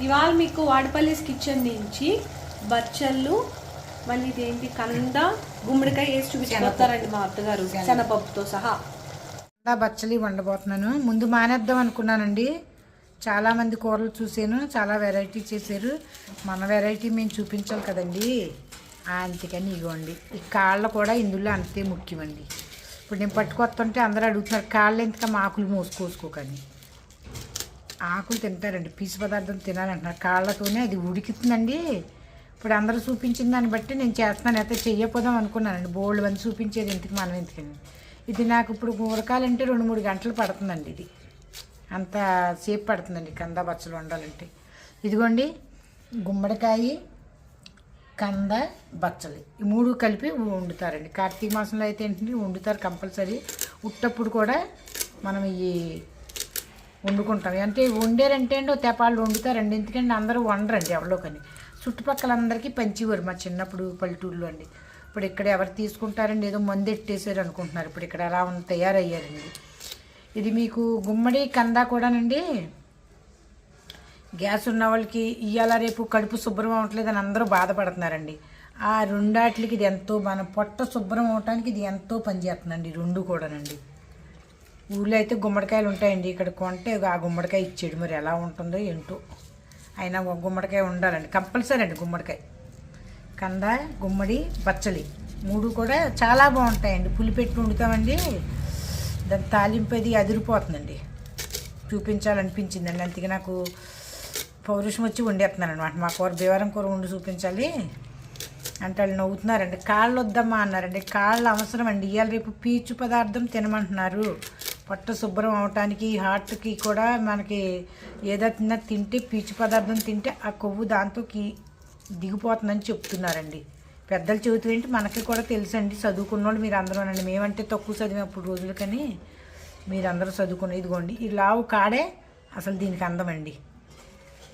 ఇవాళ మీకు వాడపల్లిస్ కిచెన్ నుంచి బచ్చళ్ళు మళ్ళీ ఇదేంటి కంద గుమ్మడికాయ వేసి చూపించుకొస్తారండి మా అత్తగారు శనపప్పుతో సహా. అలా బచ్చలి వండబోతున్నాను. ముందు మానేద్దాం అనుకున్నానండి. చాలామంది కూరలు చూసాను చాలా వెరైటీ చేశారు. మన వెరైటీ మేము చూపించాలి కదండి. అందుకని ఇగోండి. ఈ కాళ్ళు కూడా ఇందులో అంతే ముఖ్యమండి. ఇప్పుడు నేను పట్టుకొస్తుంటే అందరూ అడుగుతున్నారు కాళ్ళు ఎందుకమ్మా ఆకులు మోసుకోసుకోకని ఆకులు తింటారండి. పీసు పదార్థం తినాలంటున్నారు. కాళ్ళతోనే అది ఉడికితుందండి. ఇప్పుడు అందరూ చూపించిన దాన్ని బట్టి నేను చేస్తున్నాను. అయితే చెయ్యపోదాం అనుకున్నానండి. బోల్డ్ మంది చూపించేది ఎందుకు మనం ఎందుకని ఇది నాకు ఇప్పుడు ఉరకాలంటే రెండు మూడు గంటలు పడుతుందండి ఇది. అంత సేపు పడుతుందండి కంద బచ్చలు వండాలంటే. ఇదిగోండి గుమ్మడికాయ కంద బచ్చలి. ఈ మూడు కలిపి వండుతారండి. కార్తీక మాసంలో అయితే ఏంటంటే వండుతారు కంపల్సరీ. ఉట్టప్పుడు కూడా మనం ఈ వండుకుంటాం. అంటే వండారంటే అండి తెపాళ్ళు తెపాలు వండుతారండి ఎందుకంటే అందరూ వండరండి ఎవరో కానీ చుట్టుపక్కల అందరికీ పంచివారు మా చిన్నప్పుడు పల్లెటూరులో అండి. ఇప్పుడు ఇక్కడ ఎవరు తీసుకుంటారండి ఏదో మందు ఎట్టేసారు అనుకుంటున్నారు. ఇప్పుడు ఇక్కడ అలా ఉన్న తయారయ్యారండి. ఇది మీకు గుమ్మడి కంద కూడానండి. గ్యాస్ ఉన్న వాళ్ళకి ఇవాళ రేపు కడుపు శుభ్రం అవ్వట్లేదని అందరూ బాధపడుతున్నారండి. ఆ రెండాటికి ఇది ఎంతో మన పొట్ట శుభ్రం అవటానికి ఇది ఎంతో పనిచేస్తుందండి రెండు కూడానండి. ఊళ్ళో అయితే గుమ్మడికాయలు ఉంటాయండి. ఇక్కడ కొంటే ఆ గుమ్మడికాయ ఇచ్చాడు. మరి ఎలా ఉంటుందో ఏంటో. అయినా ఒక గుమ్మడికాయ ఉండాలండి. కంపల్సరీ అండి గుమ్మడికాయ. కంద గుమ్మడి బచ్చలి మూడు కూడా చాలా బాగుంటాయండి. పులిపెట్టి వండుతామండి. దాని తాలింపు అది అదిరిపోతుందండి. చూపించాలనిపించిందండి. అందుకే నాకు పౌరుషం వచ్చి వండేస్తున్నాను అనమాట మా కూర బీవరం కూర వండి చూపించాలి అంటే వాళ్ళు నవ్వుతున్నారండి. కాళ్ళు వద్దమ్మా అన్నారండి. కాళ్ళు అవసరం అండి ఇవాళ రేపు పీచు పదార్థం తినమంటున్నారు. పట్టు శుభ్రం అవటానికి హార్ట్కి కూడా మనకి ఏదైనా తింటే పీచు పదార్థం తింటే ఆ కొవ్వు దాంతోకి దిగిపోతుందని చెప్తున్నారండి. పెద్దలు చదువుతూ ఏంటి మనకి కూడా తెలుసండి. చదువుకున్న వాళ్ళు మీరు అందరూనండి. మేమంటే తక్కువ చదివినప్పుడు రోజులు కానీ మీరందరూ చదువుకున్న ఇదిగోండి. ఈ లావు కాడే అసలు దీనికి అందమండి.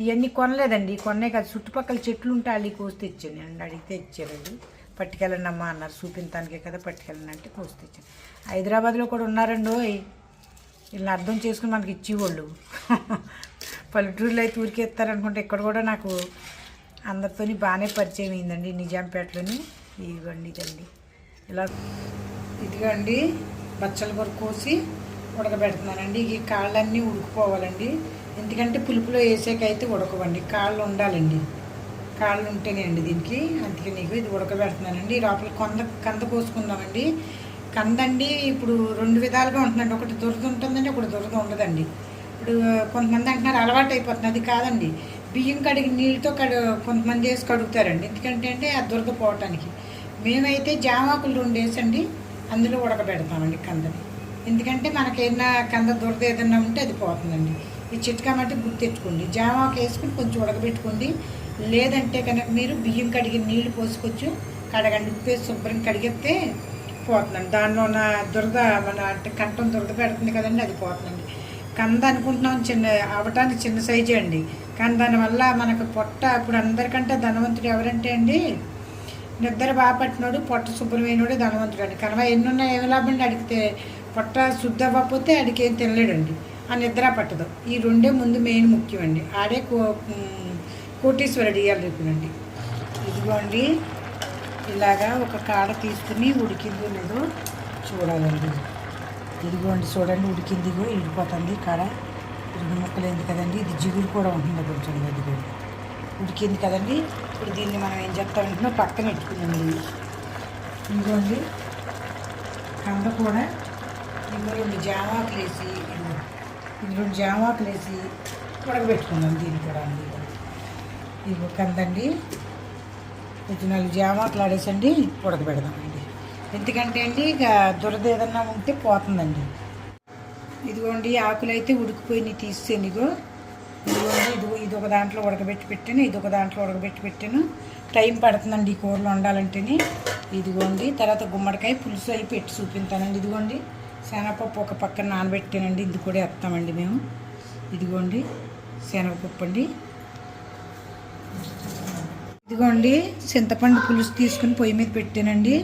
ఇవన్నీ కొనలేదండి. కొన్నాయి కాదు. చుట్టుపక్కల చెట్లు ఉంటే అల్లి కోసి తెచ్చాను. అండి అడిగితే ఇచ్చారండి. పట్టుకెళ్ళండి అమ్మా అన్నారు. చూపించడానికే కదా పట్టుకెళ్ళండి అంటే కోసి తెచ్చాను. హైదరాబాద్లో కూడా ఉన్నారండి వీళ్ళని అర్థం చేసుకుని మనకి ఇచ్చేవాళ్ళు. పల్లెటూరులో అయితే ఊరికేస్తారనుకుంటే ఇక్కడ కూడా నాకు అందరితోని బాగానే పరిచయం అయిందండి నిజాంపేటలోని. ఇదిగోండి ఇదండి. ఇలా ఇదిగోండి బచ్చల కూర కోసి ఉడకబెడుతున్నానండి. ఈ కాళ్ళన్నీ ఉడికిపోవాలండి. ఎందుకంటే పులుపులో వేసాకైతే ఉడకవండి. కాళ్ళు ఉండాలండి. కాళ్ళు ఉంటేనే అండి దీనికి. అందుకే నీకు ఇది ఉడకబెడుతున్నానండి. లోపల కొంద కంద కోసుకుందామండి. కందండి ఇప్పుడు రెండు విధాలుగా ఉంటుందండి. ఒకటి దురద ఉంటుందండి ఒకటి దురద ఉండదండి. ఇప్పుడు కొంతమంది అంటున్నారు అలవాటు అయిపోతుంది అది కాదండి. బియ్యం కడిగి నీళ్ళతో కడు కొంతమంది వేసి కడుగుతారండి. ఎందుకంటే అంటే ఆ దురద పోవటానికి. మేమైతే జామాకులు రెండు వేసండి అందులో ఉడకబెడతామండి కందని. ఎందుకంటే మనకి ఏదైనా కంద దురద ఏదైనా ఉంటే అది పోతుందండి. ఈ చిట్కా మట్టి గుర్తెట్టుకోండి జామాకు వేసుకుని కొంచెం ఉడకబెట్టుకోండి. లేదంటే కనుక మీరు బియ్యం కడిగి నీళ్ళు పోసుకొచ్చు కడగండి. ఉప్పేసి శుభ్రం కడిగితే పోతుందండి. దానిలో ఉన్న దురద మన అంటే కంఠం దురద పెడుతుంది కదండి అది పోతుందండి. కంద అనుకుంటున్నాం చిన్న అవటానికి చిన్న సైజే అండి. కానీ దానివల్ల మనకు పొట్ట ఇప్పుడు అందరికంటే ధనవంతుడు ఎవరంటే అండి నిద్ర బాగా పట్టినోడు పొట్ట శుభ్రమైనోడు ధనవంతుడు అండి. కనుక ఎన్ని ఉన్నాయి ఏమి లాభండి అడిగితే పొట్ట శుద్ధ అవ్వకపోతే అడిగి ఏం తినలేడండి. ఆ నిద్ర పట్టదు. ఈ రెండే ముందు మెయిన్ ముఖ్యమండి. ఆడే కో కోటీశ్వరుడు ఇవ్వాలి రేపునండి ఇదిగోండి. ఇలాగా ఒక కాడ తీసుకుని ఉడికిందో లేదో. చూడాలండి. ఇదిగోండి చూడండి ఉడికింది ఇగో ఇడిపోతుంది కాడ. ఇరుగు ముక్కలేంది కదండి. ఇది జిగురు కూడా ఉంటుంది కొంచెం ఇదిగోండి ఉడికింది కదండి. ఇప్పుడు దీన్ని మనం ఏం చేస్తామంటే పక్కన పెట్టుకున్నామండి. ఇదిగోండి కంద కూడా ఇందులో రెండు జామాకులు వేసి ఇందులో ఇది రెండు జామాకులు వేసి ఉడకబెట్టుకున్నాం దీన్ని కూడా అండి. ఇదిగో కందండి. ఇది నాలుగు జామాకులు ఆడేసండి ఉడకబెడదామండి ఎందుకంటే అండి ఇక దురద ఏదన్నా ఉంటే పోతుందండి. ఇదిగోండి ఆకులు అయితే ఉడికిపోయినాయి తీసేను ఇగో. ఇదిగోండి ఇది ఇది ఒక దాంట్లో ఉడకబెట్టి పెట్టాను ఇది ఒక దాంట్లో ఉడకబెట్టి పెట్టాను. టైం పడుతుందండి ఈ కూరలు వండాలంటేనే. ఇదిగోండి తర్వాత గుమ్మడికాయ పులుసు అయి పెట్టి చూపించానండి. ఇదిగోండి శనగపప్పు ఒక పక్కన నానబెట్టానండి. ఇది కూడా వేస్తామండి మేము. ఇదిగోండి శనగపప్పు అండి. ఇదిగోండి చింతపండు పులుసు తీసుకుని పొయ్యి మీద పెట్టానండి.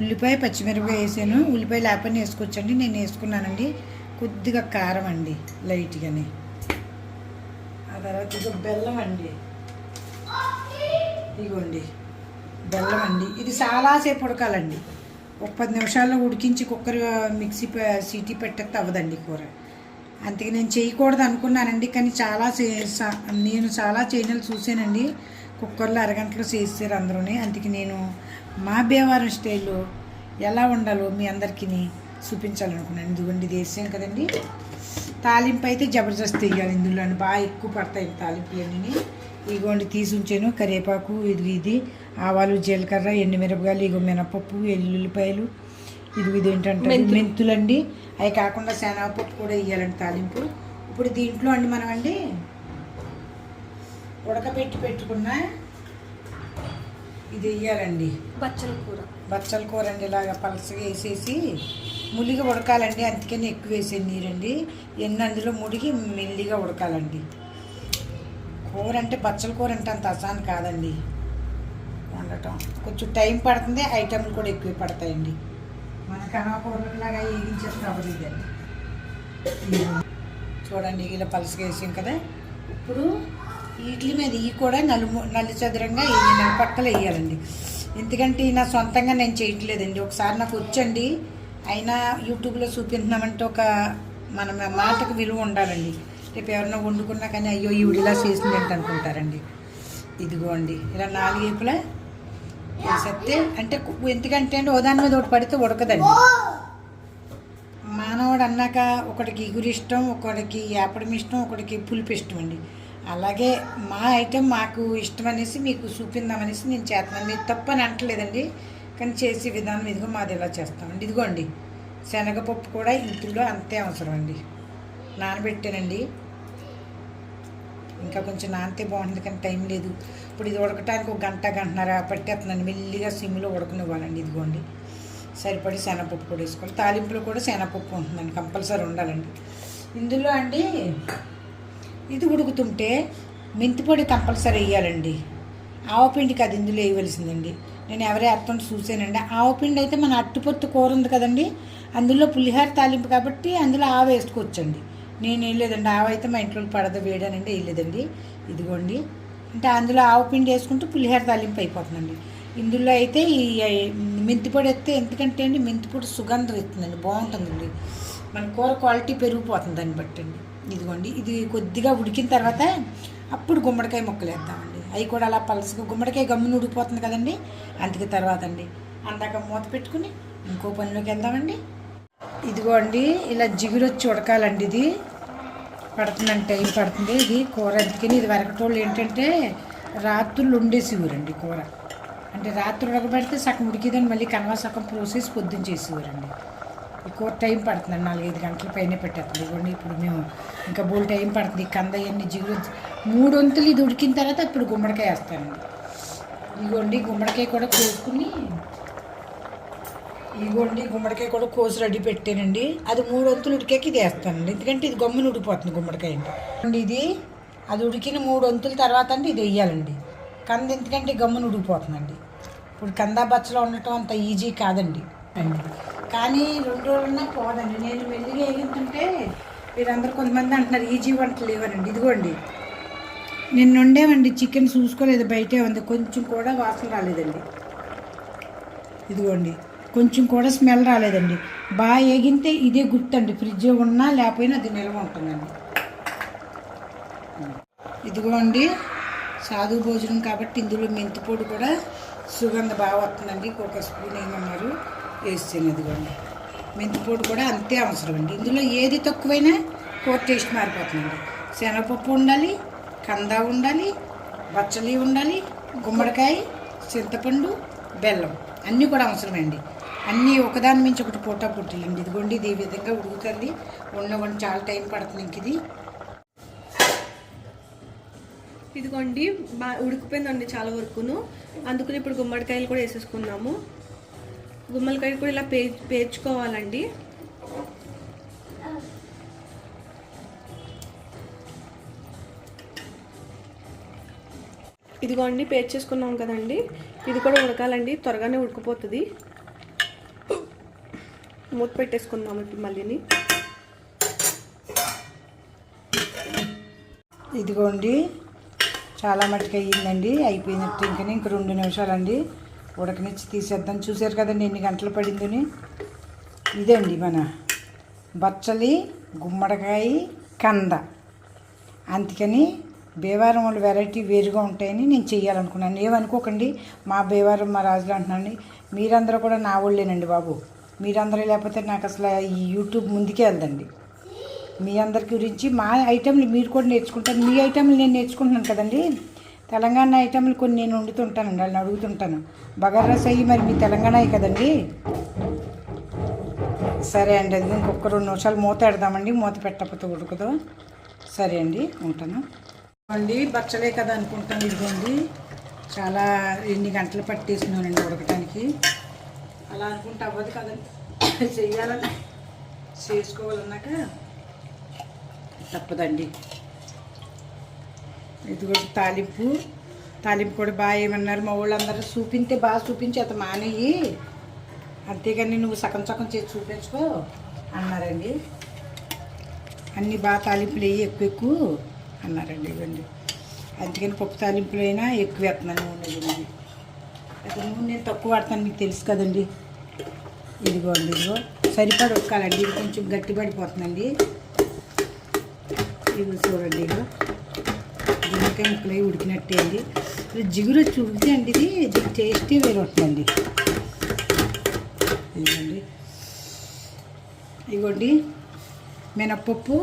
ఉల్లిపాయ పచ్చిమిరపకాయ వేసాను. ఉల్లిపాయ లేపని వేసుకోవచ్చండి. నేను వేసుకున్నానండి. కొద్దిగా కారం అండి లైట్గాని. ఆ తర్వాత ఇది బెల్లం అండి. ఇదిగోండి బెల్లం అండి. ఇది చాలాసేపు ఉడకాలండి. ఒక పది నిమిషాల్లో ఉడికించి కుక్కర్ మిక్సీ సీటీ పెట్టేస్తే అవ్వదండి కూర. అందుకే నేను చేయకూడదు అనుకున్నానండి కానీ చాలా నేను చాలా ఛానల్ చూసానండి కుక్కర్లో అరగంటలో చేస్తారు అందరూని. అందుకే నేను మా బేవారం స్టైల్లో ఎలా ఉండాలో మీ అందరికీ చూపించాలనుకున్నాను. ఇదిగోండి ఇది వేసాం కదండి. తాలింపు అయితే జబర్దస్త్ వేయాలి ఇందులో బాగా ఎక్కువ పడతాయి తాలింపులు అన్నీ ఇగోండి తీసి ఉంచాను. కరివేపాకు ఇది ఇది. ఆవాలు జీలకర్ర ఎండుమిరపకాయలు ఇగో మినపప్పు ఎల్లుల్లిపాయలు. ఇది ఇది ఏంటంటే మెంతులండి. అవి కాకుండా శనగపప్పు కూడా వేయాలండి తాలింపు. ఇప్పుడు దీంట్లో అండి మనం అండి ఉడకబెట్టి పెట్టుకున్న ఇది వేయాలండి బచ్చల కూర. బచ్చల కూర అండి ఇలాగ పలసగా వేసేసి ములిగా ఉడకాలండి అందుకని ఎక్కువ వేసే నీరండి. ఎన్ని అందులో ముడిగి మెల్లిగా ఉడకాలండి. కూర అంటే బచ్చల కూర అంటే అంత అసాన్ కాదండి. వండటం కొంచెం టైం పడుతుంది ఐటమ్లు కూడా ఎక్కువ పడతాయండి. మన కనవకూరలాగా వేగించేస్తే అవ్వదు ఇదండి చూడండి ఇలా పలసగా వేసాం కదా. ఇప్పుడు వీటి మీద ఇవి కూడా నలుము నల్లి చదురంగా ఈ పక్కలు వేయాలండి. ఎందుకంటే నా సొంతంగా నేను చేయట్లేదండి. ఒకసారి నాకు వచ్చండి. అయినా యూట్యూబ్లో చూపించినామంటే ఒక మన మాటకు విలువ ఉండాలండి. రేపు ఎవరన్నా వండుకున్నా కానీ అయ్యో ఈవిడ ఇలా చేసింది ఏంటి అనుకుంటారండి. ఇదిగోండి ఇలా నాలుగేపులా వేసేస్తే అంటే ఎందుకంటే అండి ఓదాని మీద ఒకటి పడితే ఉడకదండి. మానవుడు అన్నాక ఒకడికి ఇగురు ఇష్టం ఒకడికి యాపడం ఇష్టం ఒకడికి పులుపు ఇష్టం అండి. అలాగే మా ఐటెం మాకు ఇష్టం అనేసి మీకు చూపిందామనేసి నేను చేస్తున్నాను. మీరు తప్పు అని అంటలేదండి కానీ చేసే విధానం ఇదిగో మాది ఇలా చేస్తామండి ఇదిగోండి. శనగపప్పు కూడా ఇంట్లో అంతే అవసరం అండి. నానబెట్టానండి. ఇంకా కొంచెం నానితే బాగుంటుంది కానీ టైం లేదు. ఇప్పుడు ఇది ఉడకటానికి ఒక గంట గంటన్నర పట్టేస్తున్నాను మెల్లిగా సిమ్లో ఉడకనివ్వాలండి ఇదిగోండి. సరిపడి శనగపప్పు కూడా వేసుకోవాలి. తాలింపులో కూడా శనగపప్పు ఉంటుందండి కంపల్సరీ ఉండాలండి. ఇందులో అండి ఇది ఉడుకుతుంటే మెంతిపొడి కంపల్సరీ వేయాలండి. ఆవపిండికి అది ఇందులో వేయవలసిందండి. నేను ఎవరే అర్థం చూసానండి ఆవపిండి అయితే మన అట్టుపొత్తు కూర ఉంది కదండి అందులో పులిహార తాలింపు కాబట్టి అందులో ఆవ వేసుకోవచ్చండి. నేను వేయలేదండి. ఆవ అయితే మా ఇంట్లో పడద వేయడానండి వేయలేదండి. ఇదిగోండి. అంటే అందులో ఆవపిండి వేసుకుంటే పులిహార తాలింపు అయిపోతుందండి. ఇందులో అయితే ఈ మెంతిపొడి వేస్తే ఎందుకంటే అండి మెంతిపొడి సుగంధం ఇస్తుందండి బాగుంటుందండి. మన కూర క్వాలిటీ పెరిగిపోతుంది దాన్ని బట్టండి. ఇదిగోండి ఇది కొద్దిగా ఉడికిన తర్వాత అప్పుడు గుమ్మడికాయ ముక్కలు వేద్దామండి. అవి కూడా అలా పలసగా గుమ్మడికాయ గమ్మున ఉడికిపోతుంది కదండి అందుకే తర్వాత అండి అందాక మూత పెట్టుకుని ఇంకో పనిలోకి వెళ్దామండి. ఇదిగో అండి ఇలా జిగురొచ్చి ఉడకాలండి ఇది. పడుతుందండి టైం పడుతుంది. ఇది కూర అందుకని ఇది వరకటోళ్ళు ఏంటంటే రాత్రులు ఉండేసి ఊరండి కూర. అంటే రాత్రి ఉడకబెడితే సగం ఉడికిదని మళ్ళీ కనవా సగం ప్రోసెస్ పొద్దున్న చేసేవారండి. ఎక్కువ టైం పడుతుంది నాలుగైదు గంటల పైన పెట్టేస్తుంది. ఇవ్వండి ఇప్పుడు మేము ఇంకా బోల్ టైం పడుతుంది. కంద ఇవన్నీ జిగురు మూడు వంతులు ఇది ఉడికిన తర్వాత ఇప్పుడు గుమ్మడికాయ వేస్తానండి ఇగోండి గుమ్మడికాయ కూడా కోసుకుని ఇగోండి గుమ్మడికాయ కూడా కోసి రెడీ పెట్టానండి. అది మూడు వంతులు ఉడికాక ఇది వేస్తానండి. ఎందుకంటే ఇది గమ్మున ఉడికిపోతుంది గుమ్మడికాయ అండి. అండి ఇది అది ఉడికిన మూడు వంతుల తర్వాత అండి ఇది వేయాలండి. కంద ఎందుకంటే గమ్మున ఉడికిపోతుందండి. ఇప్పుడు కందా బచ్చలో ఉండటం అంత ఈజీ కాదండి. అండి. కానీ రెండు రోజులన్నా పోదండి. నేను మెల్లిగా వేగుతుంటే మీరందరూ కొంతమంది అంటున్నారు ఈజీ వంటలు లేవనండి. ఇదిగోండి. నిన్న ఉండేవండి చికెన్ చూసుకోలేదు బయటే ఉంది. కొంచెం కూడా వాసన రాలేదండి. ఇదిగోండి. కొంచెం కూడా స్మెల్ రాలేదండి. బాగా ఏగింతే ఇదే గుర్తండి. ఫ్రిడ్జ్ ఉన్నా లేకపోయినా అది నిల్వ ఉంటుందండి. ఇదిగోండి. సాధు భోజనం కాబట్టి ఇందులో మెంతి పొడి కూడా సుగంధ బాగా వస్తుందండి. ఒక స్పూన్ ఏమన్నారు? వేస్తాను ఇదిగోండి. మెంతిపొడి కూడా అంతే అవసరం అండి ఇందులో ఏది తక్కువైనా కూర టేస్ట్ మారిపోతుందండి. శనగపప్పు ఉండాలి కంద ఉండాలి బచ్చలి ఉండాలి గుమ్మడికాయ చింతపండు బెల్లం. అన్నీ కూడా అవసరమండి. అన్నీ ఒకదాని మించి ఒకటి పూట పుట్టిలండి ఇదిగోండి ఇది ఈ విధంగా ఉడుకుతుంది. ఉండవండి చాలా టైం పడుతుంది ఇంక ఇది. ఇదిగోండి బా ఉడికిపోయిందండి చాలా వరకును. అందుకని ఇప్పుడు గుమ్మడికాయలు కూడా వేసేసుకున్నాము గుమ్మలకాయ కూడా ఇలా పే పేర్చుకోవాలండి. ఇదిగోండి పేర్చేసుకున్నాం కదండి. ఇది కూడా ఉడకాలండి త్వరగానే ఉడికిపోతుంది. మూత పెట్టేసుకుందాం ఇప్పుడు మళ్ళీని. ఇదిగోండి చాలా మట్టుకు అయ్యిందండి. అయిపోయినట్టు ఇంకా ఇంక రెండు నిమిషాలండి. ఉడకనిచ్చి తీసేద్దాం. చూసారు కదండి ఎన్ని గంటలు పడిందని? ఇదండి మన బచ్చలి గుమ్మడికాయ కంద. అందుకని బేవారం వాళ్ళు వెరైటీ వేరుగా ఉంటాయని నేను చేయాలనుకున్నాను ఏమనుకోకండి మా బేవారం మా రాజులు అంటున్నాను మీరందరూ కూడా నా వాళ్ళేనండి బాబు. మీరందరూ లేకపోతే నాకు అసలు ఈ యూట్యూబ్ ముందుకే వెళ్దండి మీ అందరి గురించి మా ఐటెంలు మీరు కూడా నేర్చుకుంటారు. మీ ఐటెంలు నేను నేర్చుకుంటున్నాను కదండి. తెలంగాణ ఐటెంలు కొన్ని నేను వండుతుంటానండి వాళ్ళని అడుగుతుంటాను. బగారా అయ్యి మరి మీ తెలంగాణ కదండి? సరే అండి అది ఇంకొక రెండు నిమిషాలు మూత పెడదామండి మూత పెట్టకపోతే ఉడకదు. సరే అండి ఉంటాను. అండి బచ్చలే కదా అనుకుంటాను ఇదిగోండి. చాలా ఎన్ని గంటలు పట్టేసినానండి ఉడకటానికి. అలా అనుకుంటే అవ్వదు కదండి. చెయ్యాలని చేసుకోవాలన్నాక తప్పదండి. ఇదిగో తాలింపు. తాలింపు కూడా బాగా ఏమన్నారు? మా వాళ్ళందరూ చూపింతే బాగా చూపించి అత మానేయి. అంతేగాని నువ్వు సగం సగం చేసి చూపించుకో అన్నారండి. అన్నీ బాగా తాలింపులు వేయి ఎక్కువ ఎక్కువ అన్నారండి ఇవ్వండి. అందుకని పప్పు తాలింపులు అయినా ఎక్కువ వేస్తున్నాను నూనె ఇవ్వండి అయితే నూనె నేను తక్కువ వాడతాను మీకు తెలుసు కదండి. ఇదిగోండి ఇదిగో. సరిపడి ఉక్కాలండి ఇది కొంచెం గట్టిపడిపోతుందండి. ఇది చూడండి ఇదిగో. గుమ్మడికాయ ముక్కలు ఉడికినట్టే అండి. జిగురు వచ్చి అండి ఇది దీని టేస్టే వేరే ఉంటుందండి ఇదిగోండి. ఇదిగోండి. మినప్పప్పు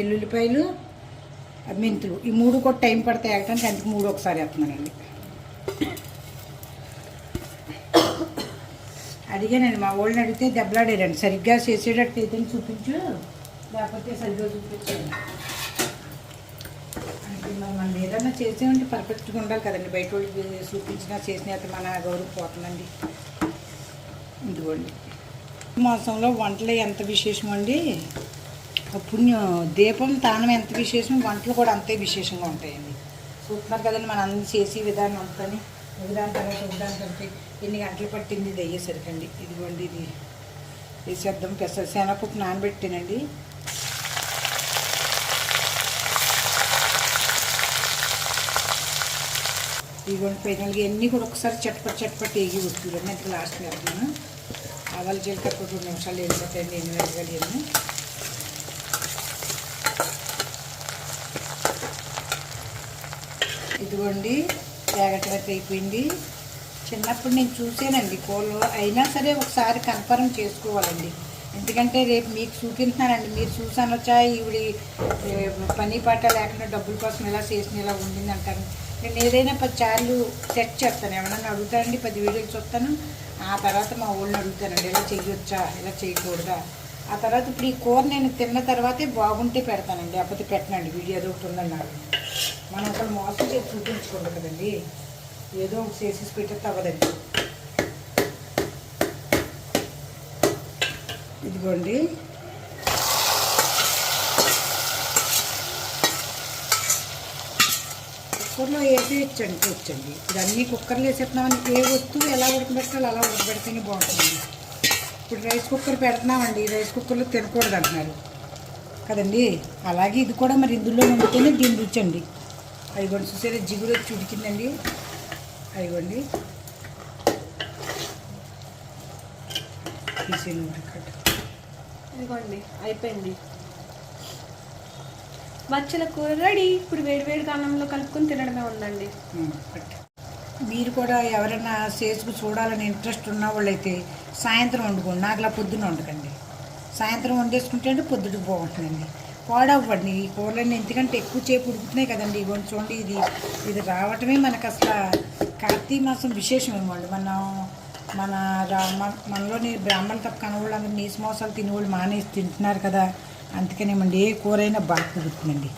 ఎల్లుల్లిపాయలు మెంతులు. ఈ మూడు కూడా టైం పడితే వేయటానికి అందుకు మూడు ఒకసారి వేస్తున్నానండి. అడిగానండి మా వాళ్ళని అడిగితే దెబ్బలాడారండి. సరిగ్గా చేసేటట్టు అయితే చూపించు లేకపోతే సరిగ్గా చూపించండి మనం ఏదన్నా చేసేమంటే పర్ఫెక్ట్గా ఉండాలి కదండి. బయట వాళ్ళకి చూపించినా చేసిన అయితే మన గౌరవం పోతుందండి. ఇదిగోండి. మాసంలో వంటలు ఎంత విశేషం అండి? పుణ్యం దీపం తానం ఎంత విశేషం? వంటలు కూడా అంతే విశేషంగా ఉంటాయండి. చూస్తున్నారు కదండి. మన అన్ని చేసే విధానం అంతని. ఒకదాని తర్వాత ఒకదాని తర్వాత ఎన్ని గంటలు పట్టింది? ఇది అయ్యేసరికండి ఇదిగోండి ఇది. వేసేద్దాం పెసర శనగపప్పు నానబెట్టానండి. ఇదిగోండి ఫైనల్గా అన్నీ కూడా ఒకసారి చట్పట్ చట్పట్ వేగి వస్తుంది లాస్ట్ వేస్తున్నాను ఆవాలు జీలకర్ర రెండు నిమిషాలు వెళ్ళిపోతాయండి ఎన్ని వేగలి ఇదిగోండి వేగటగట్ట అయిపోయింది. చిన్నప్పుడు నేను చూసానండి కోళ్ళు. అయినా సరే ఒకసారి కన్ఫర్మ్ చేసుకోవాలండి. ఎందుకంటే రేపు మీకు చూపించానండి మీరు చూసాను వచ్చా ఈవిడి పని పాట లేకుండా డబ్బుల కోసం ఇలా చేసిన ఇలా ఉండింది అంటారు నేను ఏదైనా పది చార్లు సెట్ చేస్తాను. ఎవరన్నా అడుగుతానండి పది వీడియోలు చూస్తాను. ఆ తర్వాత మా ఊళ్ళో అడుగుతానండి ఇలా చేయొచ్చా ఇలా చేయకూడదా ఆ తర్వాత ఇప్పుడు ఈ కూర నేను తిన్న తర్వాతే బాగుంటే పెడతానండి. లేకపోతే పెట్టనండి. వీడియో ఏదో ఒకటి ఉందన్నారు. మనం ఒకళ్ళు మోసం చేసి చూపించుకోండి కదండి. ఏదో ఒకటి చేసేసి పెట్టేస్తే అవ్వదండి. ఇదిగోండి. కుక్కర్లో వేసి ఇచ్చండి వచ్చండి. ఇప్పుడు అన్నీ కుక్కర్లో వేసేస్తున్నామని ఏ వస్తువు ఎలా ఉడకబెట్టాలో అలా ఉడకబెడితేనే బాగుంటుంది. ఇప్పుడు రైస్ కుక్కర్ పెడుతున్నామండి. రైస్ కుక్కర్లో తినకూడదు అంటున్నారు. కదండి? అలాగే ఇది కూడా మరి ఇందులో ఉంటేనే దీని రుచి అండి. అదిగోండి చూసారా? జిగురు వచ్చి ఉడికిందండి. అదిగోండి. తీసేయండి ఇదిగోండి అయిపోయింది. బచ్చల కూర రెడీ. ఇప్పుడు వేడివేడి కాలంలో అన్నంలో కలుపుకొని తినడమే ఉందండి. మీరు కూడా ఎవరైనా చేసుకు చూడాలని ఇంట్రెస్ట్ ఉన్న వాళ్ళైతే సాయంత్రం వండుకోండి. నాకు అలా పొద్దున్న వండకండి. సాయంత్రం వండేసుకుంటే అంటే పొద్దుటికి బాగుంటుందండి పాడవ్వండి. ఈ కూరలన్నీ ఎందుకంటే ఎక్కువ చేపు ఉడుకుతున్నాయి కదండి. ఇవ్వండి చూడండి ఇది ఇది రావటమే మనకు అసలు కార్తీక మాసం విశేషం ఇవ్వండి మనం మన రా- మనలోని బ్రాహ్మణ తప్ప కనవాళ్ళు అందరూ నీసు మోసాలు తినేవాళ్ళు మానేసి తింటున్నారు కదా. అందుకనేమండి ఏ కూరైనా బాగా కుదురుతుందండి